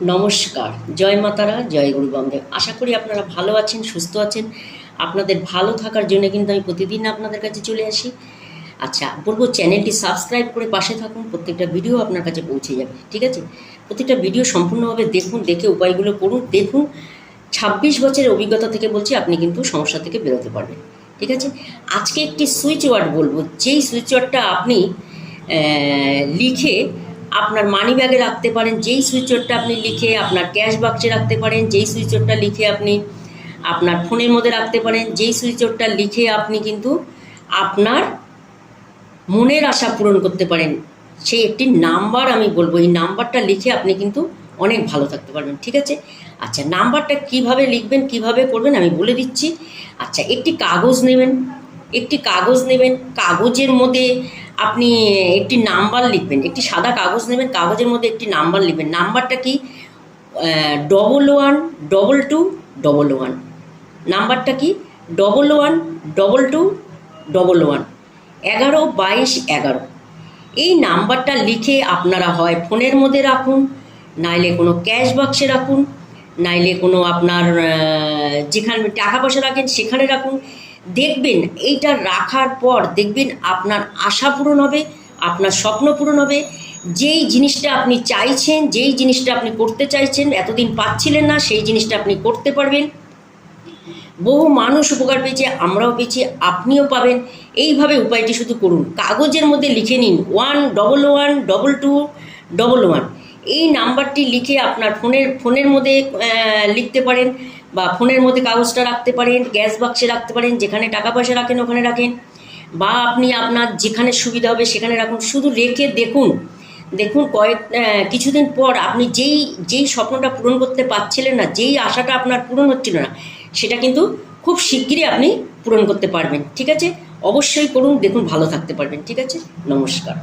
নমস্কার। জয় মাতারা, জয় গুরু বামদেব আশা করি আপনারা ভালো আছেন, সুস্থ আছেন। আপনাদের ভালো থাকার জন্য কিন্তু আমি প্রতিদিন আপনাদের কাছে চলে আসি। আচ্ছা বলব চ্যানেলটি সাবস্ক্রাইব করে পাশে থাকুন, প্রত্যেকটা ভিডিও আপনার কাছে পৌঁছে যাবে, ঠিক আছে? প্রত্যেকটা ভিডিও সম্পূর্ণভাবে দেখুন, দেখে উপায়গুলো করুন, দেখুন। ছাব্বিশ বছরের অভিজ্ঞতা থেকে বলছি, আপনি কিন্তু সমস্যা থেকে বেরোতে পারবেন, ঠিক আছে? আজকে একটি সুইচ ওয়ার্ড বলব। যেই সুইচ ওয়ার্ডটা আপনি লিখে আপনার মানি ব্যাগে রাখতে পারেন, যেই সুইচ ওয়ার্ডটা আপনি লিখে আপনার ক্যাশ বাক্সে রাখতে পারেন, যেই সুইচ ওয়ার্ডটা লিখে আপনি আপনার ফোনের মধ্যে রাখতে পারেন, যেই সুইচ ওয়ার্ডটা লিখে আপনি কিন্তু আপনার মনের আশা পূরণ করতে পারেন। সেই একটি নাম্বার আমি বলব, এই নাম্বারটা লিখে আপনি কিন্তু অনেক ভালো থাকতে পারবেন, ঠিক আছে? আচ্ছা নাম্বারটা কীভাবে লিখবেন, কীভাবে করবেন আমি বলে দিচ্ছি। আচ্ছা একটি কাগজ নেবেন, একটি কাগজ নেবেন, কাগজের মধ্যে আপনি একটি নাম্বার লিখবেন, একটি সাদা কাগজ নেবেন, কাগজের মধ্যে একটি নাম্বার লিখবেন। নাম্বারটা কি? Double one double two double one নাম্বারটা কি? Double one double two double one এগারো, বাইশ, এগারো। এই নাম্বারটা লিখে আপনারা হয় ফোনের মধ্যে রাখুন, নাইলে কোনো ক্যাশ বাক্সে রাখুন, নাইলে কোনো আপনার যেখানে টাকা পয়সা রাখেন সেখানে রাখুন। দেখবেন, এইটা রাখার পর দেখবেন আপনার আশা পূরণ হবে, আপনার স্বপ্ন পূরণ হবে। যেই জিনিসটা আপনি চাইছেন, যেই জিনিসটা আপনি করতে চাইছেন, এতদিন পাচ্ছিলেন না, সেই জিনিসটা আপনি করতে পারবেন। বহু মানুষ উপকার পেয়েছে, আমরাও পেয়েছি, আপনিও পাবেন। এইভাবে উপায়টি শুধু করুন। কাগজের মধ্যে লিখে নিন one double one double two double one এই নাম্বারটি লিখে আপনার ফোনের ফোনের মধ্যে লিখতে পারেন। বা ফোনের মধ্যে কাগজটা রাখতে পারেন, গ্যাস বাক্সে রাখতে পারেন, যেখানে টাকা পয়সা রাখেন ওখানে রাখেন। বা আপনি আপনার যেখানে সুবিধা হবে সেখানে রাখুন। শুধু রেখে দেখুন। দেখুন কয়েক কিছুদিন পর আপনি যেই যেই স্বপ্নটা পূরণ করতে পারছিলেন না, যেই আশাটা আপনার পূরণ হচ্ছিল না, সেটা কিন্তু খুব শিগগিরই আপনি পূরণ করতে পারবেন। ঠিক আছে? অবশ্যই করুন, দেখুন, ভালো থাকতে পারবেন। ঠিক আছে? নমস্কার।